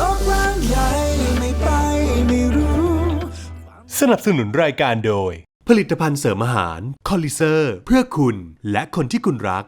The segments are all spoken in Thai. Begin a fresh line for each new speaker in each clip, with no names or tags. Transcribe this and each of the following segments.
โลกกว้างใหญ่ไม่ไปไม่รู้
สนับสนุนรายการโดย ผลิตภัณฑ์เสริมอาหาร คอลิเซอร์ เพื่อคุณและคนที่คุณรัก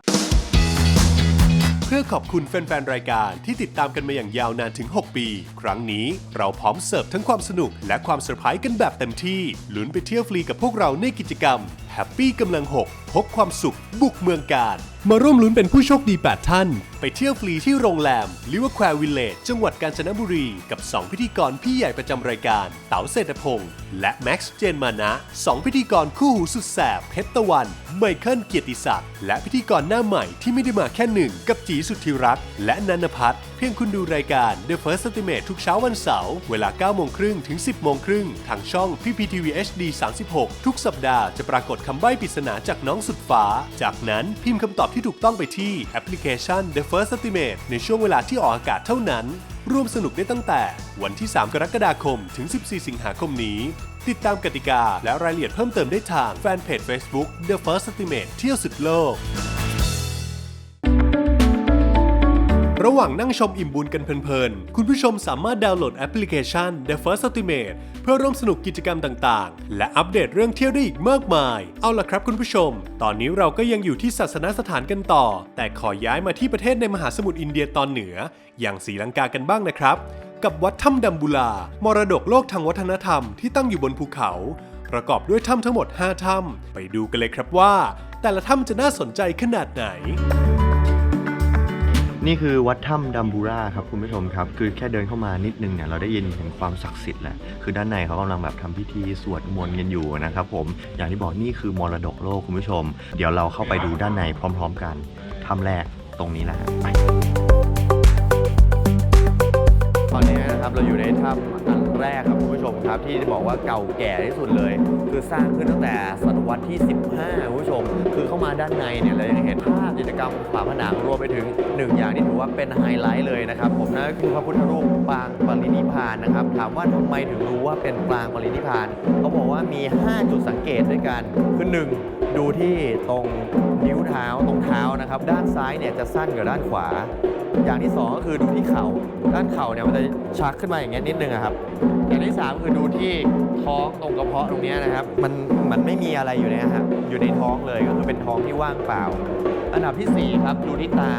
เพื่อขอบคุณแฟนๆ รายการที่ติดตามกันมาอย่างยาวนานถึง 6 ปี ครั้งนี้เราพร้อมเสิร์ฟทั้งความสนุกและความเซอร์ไพรส์กันแบบเต็มที่ลุ้นไปเที่ยวฟรีกับพวกเราในกิจกรรม Happy กำลัง 6พกความสุข บุกเมืองการ มาร่วมลุ้นเป็นผู้โชคดี 8 ท่าน ไปเที่ยวฟรีที่โรงแรมลิเวอร์แควร์วิลเลจจังหวัดกาญจนบุรี กับ 2 พิธีกรพี่ใหญ่ประจำรายการ เต๋าเศรษฐพงศ์และแม็กซ์เจนมานะ 2 พิธีกรคู่หูสุดแสบเพชรตะวัน ไมเคิลเกียรติศักดิ์และพิธีกรหน้าใหม่ที่ไม่ได้มาแค่หนึ่งกับจีสุทธิรักษ์และนันพัฒน์เพียงคุณดูรายการ The First Estimate ทุกเช้าวันเสาร์เวลา9โมงครึ่งถึง 10โมงครึ่งทางช่อง PPTV HD 36 ทุกสัปดาห์จะปรากฏคำใบ้ปริศนาจากน้องสุดฟ้า จากนั้นพิมพ์คำตอบที่ถูกต้องไปที่แอปพลิเคชัน The First Estimate ในช่วงเวลาที่ออกอากาศเท่านั้น ร่วมสนุกได้ตั้งแต่วันที่ 3 กรกฎาคม ถึง 14 สิงหาคมนี้ ติดตามกติกาและรายละเอียดเพิ่มเติมได้ทางแฟนเพจ Facebook The First Estimate เที่ยวสุดโลก ระหว่างนั่งชมอิ่มบุญกันเพลินๆ คุณผู้ชมสามารถดาวน์โหลดแอปพลิเคชัน The First Estimate เพื่อร่วมสนุกกิจกรรมต่างๆ และอัปเดตเรื่องเที่ยวได้อีกมากมาย เอาล่ะครับคุณผู้ชม ตอนนี้เราก็ยังอยู่ที่ศาสนสถานกันต่อ แต่ขอย้ายมาที่ประเทศในมหาสมุทรอินเดียตอนเหนือ อย่างศรีลังกากันบ้างนะครับ กับวัดถ้ำดัมบูลา มรดกโลกทางวัฒนธรรมที่ตั้งอยู่บนภูเขา ประกอบด้วยถ้ำทั้งหมด 5 ถ้ำไปดูกันเลยครับว่า แต่ละถ้ำจะน่าสนใจขนาดไหน
นี่คือวัดถ้ำดัมบูราครับคุณผู้ชมครับ คือแค่เดินเข้ามานิดนึงเนี่ยเราได้ยินถึงความศักดิ์สิทธิ์แหละคือด้านในเขากำลังแบบทำพิธีสวดมนต์กันอยู่นะครับผมอย่างที่บอกนี่คือมรดกโลกคุณผู้ชม เดี๋ยวเราเข้าไปดูด้านในพร้อม ๆ กันถ้ำแรกตรงนี้แหละฮะไปตอนนี้นะครับเราอยู่ในถ้ำอันแรกครับ ครับที่บอกว่าเก่าแก่ที่สุดเลย คือสร้างขึ้นตั้งแต่ศตวรรษที่ 15คุณผู้ชม คือเข้ามาด้านในเนี่ยเรายังเห็นภาพกิจกรรมฝาผนังรวมไปถึงหนึ่งอย่างที่ถือว่าเป็นไฮไลท์เลยนะครับผมนั่นก็คือพระพุทธรูปปางปรินิพานนะครับถามว่าทำไมถึงรู้ว่าเป็นปางปรินิพานเขาบอกว่ามี 5 จุดสังเกตด้วยกันคือหนึ่งดูที่ตรงนิ้วเท้าตรงเท้านะครับ ด้านซ้ายเนี่ยจะสั้นกว่าด้านขวา อย่างที่สองก็คือดูที่เข่า ด้านเข่าเนี่ยมันจะ ชักขึ้นมาอย่างเงี้ยนิดนึงครับอย่างที่สามคือดูที่ท้องตรงกระเพาะตรงเนี้ยนะครับ มันมันไม่มีอะไรอยู่ในนะครับอยู่ในท้องเลยก็คือเป็นท้องที่ว่างเปล่า อันดับที่สี่ครับ ดูที่ตา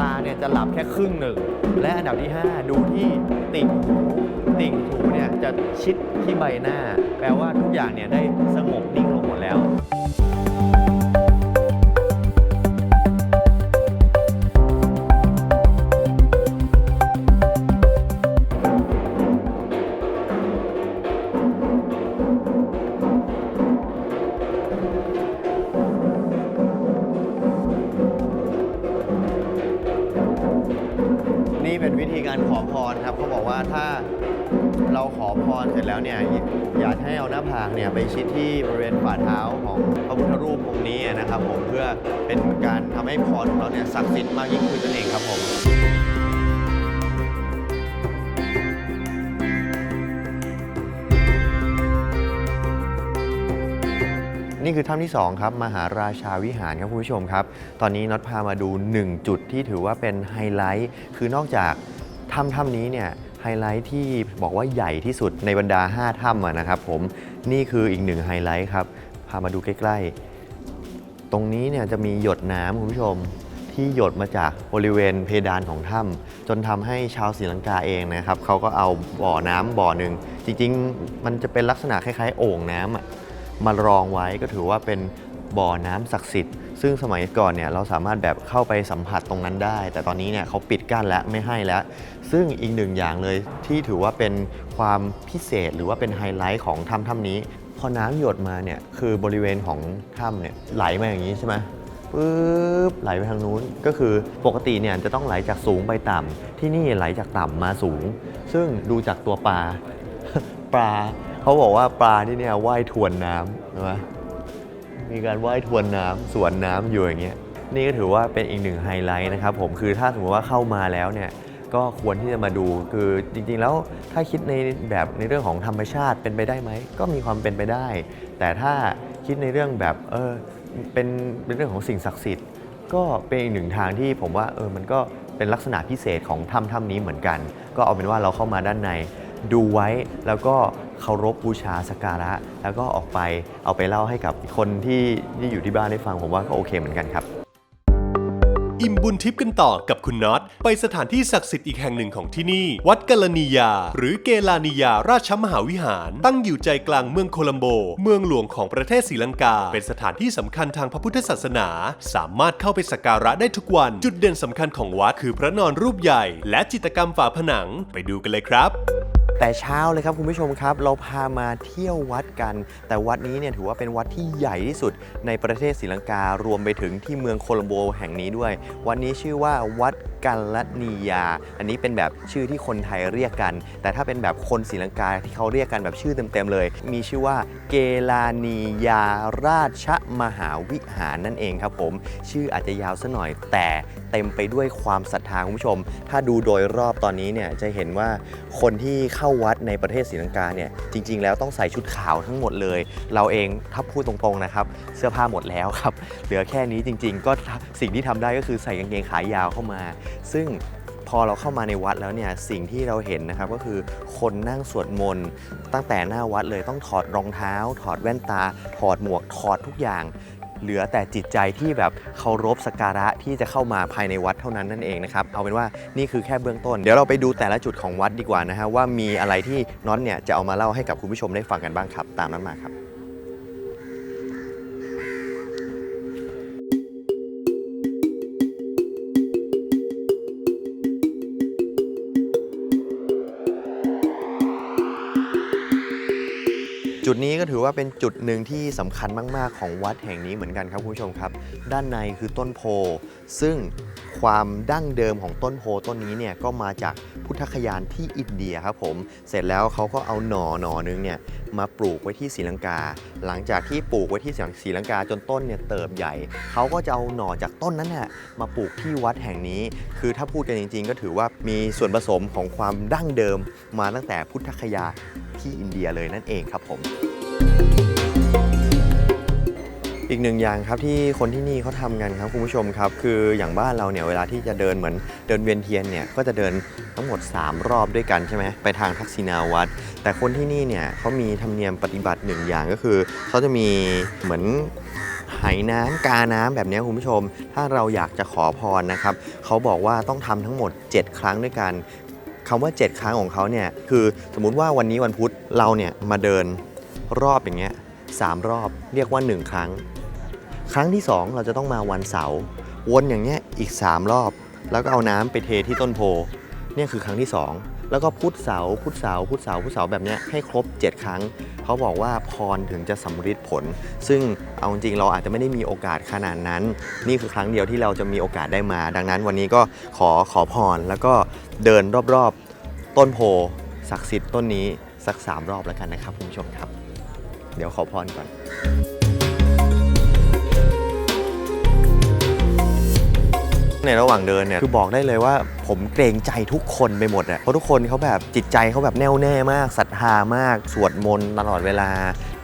ตาเนี่ยจะหลับแค่ครึ่งหนึ่ง และอันดับที่ห้าดูที่ติ่งหูติ่งหูเนี่ยจะชิดที่ใบหน้า แปลว่าทุกอย่างเนี่ยได้สงบนิ่งลงหมดแล้ว นี่เป็นวิธีการขอพรครับเขาบอกว่าถ้าเราขอพรเสร็จแล้วเนี่ยอยากให้เอาหน้าผากเนี่ยไปชิดที่บริเวณฝ่าเท้าของพระพุทธรูปองค์นี้นะครับผมเพื่อเป็นการทำให้พรของเราเนี่ยศักดิ์สิทธิ์มากยิ่งขึ้นนั่นเองครับผม นี่คือถ้ำที่ 2 ครับ มหาราชาวิหารครับคุณผู้ชมครับ ตอนนี้น็อตพามาดู 1 จุดที่ถือว่าเป็นไฮไลท์ คือนอกจากถ้ำถ้ำนี้เนี่ยไฮไลท์ที่บอกว่าใหญ่ที่สุดในบรรดา 5 ถ้ำนะครับผม นี่คืออีกหนึ่งไฮไลท์ครับ พามาดูใกล้ๆ ตรงนี้เนี่ยจะมีหยดน้ำคุณผู้ชมที่หยดมาจากบริเวณเพดานของถ้ำจนทำให้ชาวศรีลังกาเองนะครับเขาก็เอาบ่อน้ำบ่อหนึ่งจริงๆ มันจะเป็นลักษณะคล้ายๆ โอ่งน้ำอะ มารองไว้ก็ถือว่าเป็นบ่อน้ำศักดิ์สิทธิ์ซึ่งสมัยก่อนเนี่ยเราสามารถแบบเข้าไปสัมผัสตรงนั้นได้ แต่ตอนนี้เนี่ยเขาปิดกั้นแล้วไม่ให้แล้ว ซึ่งอีกหนึ่งอย่างเลยที่ถือว่าเป็นความพิเศษหรือว่าเป็นไฮไลท์ของถ้ำถ้ำนี้พอน้ำหยดมาเนี่ยคือบริเวณของถ้ำเนี่ยไหลมาอย่างนี้ใช่ไหมปึ๊บไหลไปทางนู้นก็คือปกติเนี่ยจะต้องไหลจากสูงไปต่ำที่นี่ไหลจากต่ำมาสูง ซึ่งดูจากตัวปลาปลา เขาบอกว่าปลาที่เนี่ยว่ายทวนน้ำใช่ไหมมีการว่ายทวนน้ำสวนน้ำอยู่อย่างเงี้ยนี่ก็ถือว่าเป็นอีกหนึ่งไฮไลท์นะครับผมคือถ้าสมมติว่าเข้ามาแล้วเนี่ยก็ควรที่จะมาดูคือจริงๆแล้วถ้าคิดในแบบในเรื่องของธรรมชาติเป็นไปได้ไหมก็มีความเป็นไปได้ แต่ถ้าคิดในเรื่องแบบเออเป็นเป็นเรื่องของสิ่งศักดิ์สิทธิ์ ก็เป็นอีกหนึ่งทางที่ผมว่าเออมันก็เป็นลักษณะพิเศษของถ้ำถ้ำนี้เหมือนกัน ก็เอาเป็นว่าเราเข้ามาด้านใน ดูไว้แล้วก็เคารพบูชาสักการะ แล้วก็ออกไปเอาไปเล่าให้กับคนที่ที่อยู่ที่บ้านได้ฟังผมว่าก็โอเคเหมือนกันครับ
อิ่มบุญทิพย์กันต่อกับคุณน็อตไปสถานที่ศักดิ์สิทธิ์อีกแห่งหนึ่งของที่นี่ วัดกาลนียา หรือเกลานียาราชมหาวิหาร ตั้งอยู่ใจกลางเมืองโคลัมโบ เมืองหลวงของประเทศศรีลังกา เป็นสถานที่สำคัญทางพระพุทธศาสนา สามารถเข้าไปสักการะได้ทุกวัน จุดเด่นสำคัญของวัดคือพระนอนรูปใหญ่ และจิตรกรรมฝาผนังไปดูกันเลยครับ
แต่เช้าเลยครับคุณผู้ชมครับ เราพามาเที่ยววัดกัน แต่วัดนี้เนี่ยถือว่าเป็นวัดที่ใหญ่ที่สุดในประเทศศรีลังการวมไปถึงที่เมืองโคลัมโบแห่งนี้ด้วย วัดนี้ชื่อว่าวัดกัลนียา อันนี้เป็นแบบชื่อที่คนไทยเรียกกัน แต่ถ้าเป็นแบบคนศรีลังกาที่เขาเรียกกันแบบชื่อเต็มๆเลย มีชื่อว่าเกลานียาราชมหาวิหารนั่นเองครับผม ชื่ออาจจะยาวซะหน่อยแต่เต็มไปด้วยความศรัทธาคุณผู้ชม ถ้าดูโดยรอบตอนนี้เนี่ยจะเห็นว่าคนที่เข้าาวัดในประเทศศรีลังกาเนี่ยจริง ๆ แล้วต้องใส่ชุดขาวทั้งหมดเลย เราเองถ้าพูดตรงๆนะครับ เสื้อผ้าหมดแล้วครับ เหลือแค่นี้จริง ๆ ก็สิ่งที่ทำได้ก็คือใส่กางเกงขายาวเข้ามา ซึ่งพอเราเข้ามาในวัดแล้วเนี่ยสิ่งที่เราเห็นนะครับก็คือคนนั่งสวดมนต์ตั้งแต่หน้าวัดเลยต้องถอดรองเท้า ถอดแว่นตา ถอดหมวกถอดทุกอย่าง เหลือแต่จิตใจที่แบบเคารพสักการะที่จะเข้ามาภายในวัดเท่านั้นนั่นเองนะครับเอาเป็นว่านี่คือแค่เบื้องต้น เดี๋ยวเราไปดูแต่ละจุดของวัดดีกว่านะฮะว่ามีอะไรที่น็อตเนี่ยจะเอามาเล่าให้กับคุณผู้ชมได้ฟังกันบ้างครับ ตามนั้นมาครับ ก็ถือว่าเป็นจุดหนึ่งที่สำคัญมาก ๆ ของวัดแห่งนี้เหมือนกันครับคุณผู้ชมครับ ด้านในคือต้นโพ ซึ่งความดั้งเดิมของต้นโพต้นนี้เนี่ยก็มาจากพุทธคยานที่อินเดียครับผม เสร็จแล้วเขาก็เอาหน่อหน่อนึงเนี่ยมาปลูกไว้ที่ศรีลังกา หลังจากที่ปลูกไว้ที่ศรีลังกาจนต้นเนี่ยเติบใหญ่ เขาก็จะเอาหน่อจากต้นนั้นน่ะมาปลูกที่วัดแห่งนี้ คือถ้าพูดกันจริง ๆ ก็ถือว่ามีส่วนผสมของความดั้งเดิมมาตั้งแต่พุทธคยาที่อินเดียเลยนั่นเองครับผม อีกหนึ่งอย่างครับที่คนที่นี่เขาทำกันครับคุณผู้ชมครับ คืออย่างบ้านเราเนี่ยเวลาที่จะเดินเหมือนเดินเวียนเทียนเนี่ยก็จะเดินทั้งหมด 3 รอบด้วยกันใช่ไหมไปทางทักษิณาวัดแต่คนที่นี่เนี่ยเขามีธรรมเนียมปฏิบัติหนึ่งอย่างก็คือเขาจะมีเหมือนไหน้ำกาน้ำแบบนี้คุณผู้ชม ถ้าเราอยากจะขอพรนะครับเขาบอกว่าต้องทำทั้งหมด 7 ครั้งด้วยกันคำว่า 7 ครั้งของเขาเนี่ยคือสมมุติว่าวันนี้วันพุธเราเนี่ยมาเดินรอบอย่างเงี้ยสามรอบเรียกว่า 1 ครั้ง ครั้งที่ 2 เราจะต้องมาวันเสาร์วนอย่างเงี้ยอีก 3 รอบ แล้วก็เอาน้ำไปเทที่ต้นโพเนี่ยคือครั้งที่ 2 แล้วก็พุทธเสาพุทธเสาพุทธเสาพุทธเสาแบบเนี้ยให้ครบ 7 ครั้ง เขาบอกว่าพรถึงจะสำฤทธิ์ผล ซึ่งเอาจริงเราอาจจะไม่ได้มีโอกาสขนาดนั้น นี่คือครั้งเดียวที่เราจะมีโอกาสได้มา ดังนั้นวันนี้ก็ขอขอพรแล้วก็เดินรอบๆ ต้นโพศักดิ์สิทธิ์ต้นนี้สัก 3 รอบแล้วกันนะครับคุณผู้ชมครับ เดี๋ยวขอพรก่อน ในระหว่างเดินเนี่ยคือบอกได้เลยว่าผมเกรงใจทุกคนไปหมดอะเพราะทุกคนเขาแบบจิตใจเขาแบบแน่วแน่มากศรัทธามาก สวดมนต์ตลอดเวลา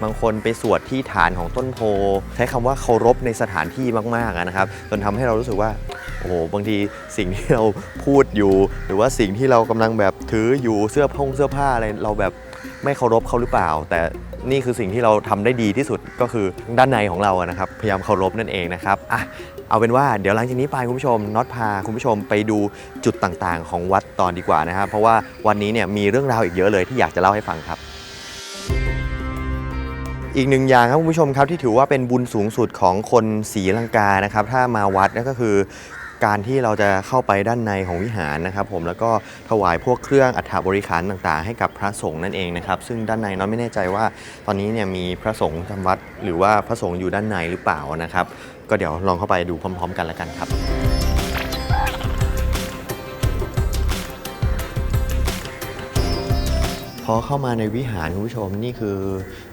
บางคนไปสวดที่ฐานของต้นโพ ใช้คำว่าเคารพในสถานที่มากๆนะครับจนทำให้เรารู้สึกว่าโอ้โหบางทีสิ่งที่เราพูดอยู่ หรือว่าสิ่งที่เรากำลังแบบถืออยู่เสื้อพงเสื้อผ้าอะไรเราแบบไม่เคารพเขาหรือเปล่า แต่นี่คือสิ่งที่เราทำได้ดีที่สุดก็คือด้านในของเราอะนะครับ พยายามเคารพนั่นเองนะครับอะ เอาเป็นว่าเดี๋ยวหลังจากนี้ไปคุณผู้ชมน็อตพาคุณผู้ชมไปดูจุดต่างๆ ของวัดตอนดีกว่านะครับเพราะว่าวันนี้เนี่ยมีเรื่องราวอีกเยอะเลยที่อยากจะเล่าให้ฟังครับอีกหนึ่งอย่างครับคุณผู้ชมครับที่ถือว่าเป็นบุญสูงสุดของคนศรีลังกานะครับถ้ามาวัดนั่นก็คือ การที่เราจะเข้าไปด้านในของวิหารนะครับ ผมแล้วก็ถวายพวกเครื่องอัฐบริขารต่างๆ ให้กับพระสงฆ์นั่นเองนะครับ ซึ่งด้านในน็อตไม่แน่ใจว่า ตอนนี้เนี่ยมีพระสงฆ์จำวัด หรือว่าพระสงฆ์อยู่ด้านในหรือเปล่านะครับ ก็เดี๋ยวลองเข้าไปดูพร้อม ๆ กันแล้วกันครับพอเข้ามาในวิหารคุณผู้ชมนี่คือ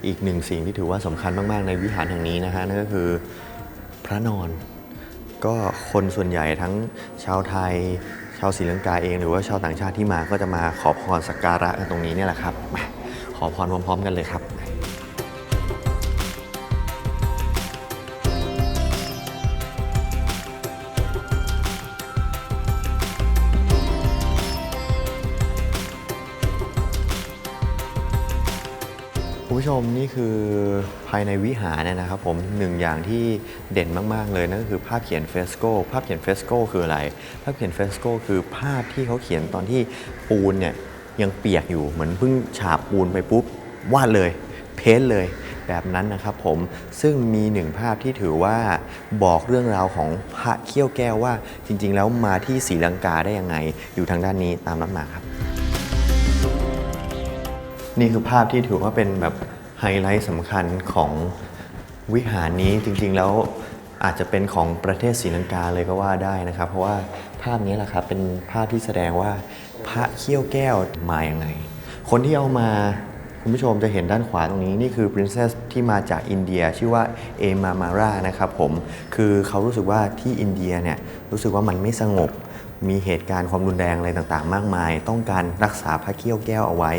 อีกหนึ่งสิ่งที่ถือว่าสำคัญมาก ๆ ในวิหารแห่งนี้นะฮะนั่นก็คือพระนอน ก็คนส่วนใหญ่ทั้งชาวไทย ชาวศรีลังกาเองหรือว่าชาวต่างชาติที่มาก็จะมาขอพรสักการะกันตรงนี้เนี่ยแหละครับ ขอพรพร้อมๆกันเลยครับ มนี่คือภายในวิหารเนี่ยนะครับผมหนึ่งอย่างที่เด่นมาก ๆ เลยนั่นก็คือภาพเขียนเฟสโกภาพเขียนเฟสโกคืออะไร ภาพเขียนเฟสโกคือภาพที่เขาเขียนตอนที่ปูนเนี่ยยังเปียกอยู่เหมือนเพิ่งฉาบปูนไปปุ๊บวาดเลย เพ้นเลยแบบนั้นนะครับผมซึ่งมีหนึ่งภาพที่ถือว่าบอกเรื่องราวของพระเขี้ยวแก้วว่าจริง ๆ แล้วมาที่ศรีลังกาได้ยังไง อยู่ทางด้านนี้ตามนัดมาครับ นี่คือภาพที่ถือว่าเป็นแบบ ไฮไลท์สำคัญของวิหารนี้จริงๆแล้วอาจจะเป็นของประเทศศรีลังกาเลยก็ว่าได้นะครับ เพราะว่าภาพนี้แหละครับเป็นภาพที่แสดงว่าพระเขี้ยวแก้วมาอย่างไง คนที่เอามาคุณผู้ชมจะเห็นด้านขวาตรงนี้ นี่คือ princess ที่มาจากอินเดีย ชื่อว่าเอมามารานะครับผมคือเขารู้สึกว่าที่อินเดียเนี่ยรู้สึกว่ามันไม่สงบ มีเหตุการณ์ความรุนแรงอะไรต่างๆ มากมาย ต้องการรักษาพระเขี้ยวแก้วเอาไว้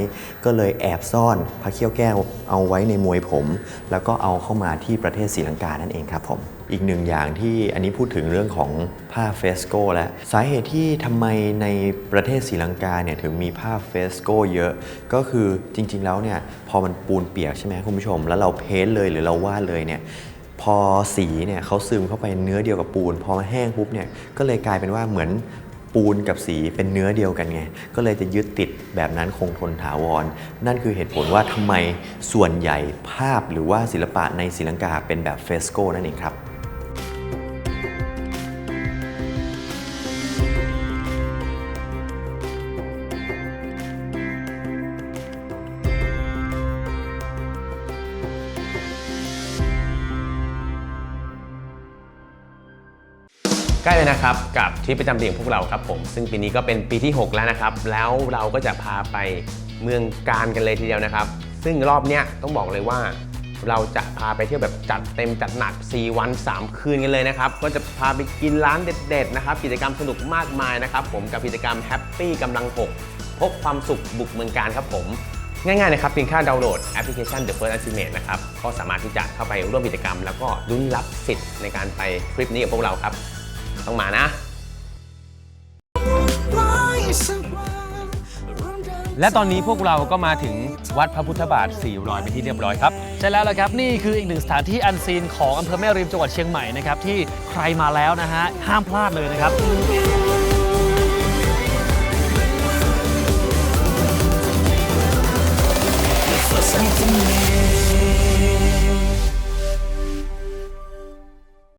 ก็เลยแอบซ่อนพระเขี้ยวแก้วเอาไว้ในมวยผม แล้วก็เอาเข้ามาที่ประเทศศรีลังกานั่นเองครับผมอีกหนึ่งอย่างที่อันนี้พูดถึงเรื่องของผ้าเฟสโกแล้วสาเหตุที่ทำไมในประเทศศรีลังกาเนี่ยถึงมีผ้าเฟสโกเยอะ ก็คือจริงๆแล้วเนี่ยพอมันปูนเปียกใช่ไหมคุณผู้ชม แล้วเราเพ้นท์เลยหรือเราวาดเลยเนี่ยพอสีเนี่ยเขาซึมเข้าไปเนื้อเดียวกับปูน พอมาแห้งปุ๊บเนี่ยก็เลยกลายเป็นว่าเหมือน ปูนกับสีเป็นเนื้อเดียวกันไง ก็เลยจะยึดติดแบบนั้นคงทนถาวร นั่นคือเหตุผลว่าทำไมส่วนใหญ่ภาพหรือว่าศิลปะในศิลังกาเป็นแบบเฟสโกนั่นเองครับ
ล้เลยนะครับกับทริปประจำปีของพวกเราครับผมซึ่งปีนี้ก็เป็นปีที่ 6 แล้วนะครับ แล้วเราก็จะพาไปเมืองการกันเลยทีเดียวนะครับ ซึ่งรอบเนี้ยต้องบอกเลยว่า เราจะพาไปเที่ยวแบบจัดเต็มจัดหนัก 4 วัน 3 คืนกันเลยนะครับ ก็จะพาไปกินร้านเด็ดๆนะครับกิจกรรมสนุกมากมายนะครับผมกับกิจกรรมแฮปปี้กำลังหกพบความสุขบุกเมืองการครับผม ง่ายๆนะครับเพียงแค่ดาวน์โหลดแอปพลิเคชัน The First Estimate นะครับ ก็สามารถที่จะเข้าไปร่วมกิจกรรม แล้วก็ลุ้นรับสิทธิ์ในการไปทริปนี้กับพวกเราครับ ต้องมานะ
และตอนนี้พวกเราก็มาถึงวัดพระพุทธบาท400เป็นที่เรียบร้อยครับ
ใช่แล้วละครับ นี่คืออีกหนึ่งสถานที่อันซีนของอำเภอแม่ริมจังหวัดเชียงใหม่นะครับที่ใครมาแล้วนะฮะห้ามพลาดเลยนะครับ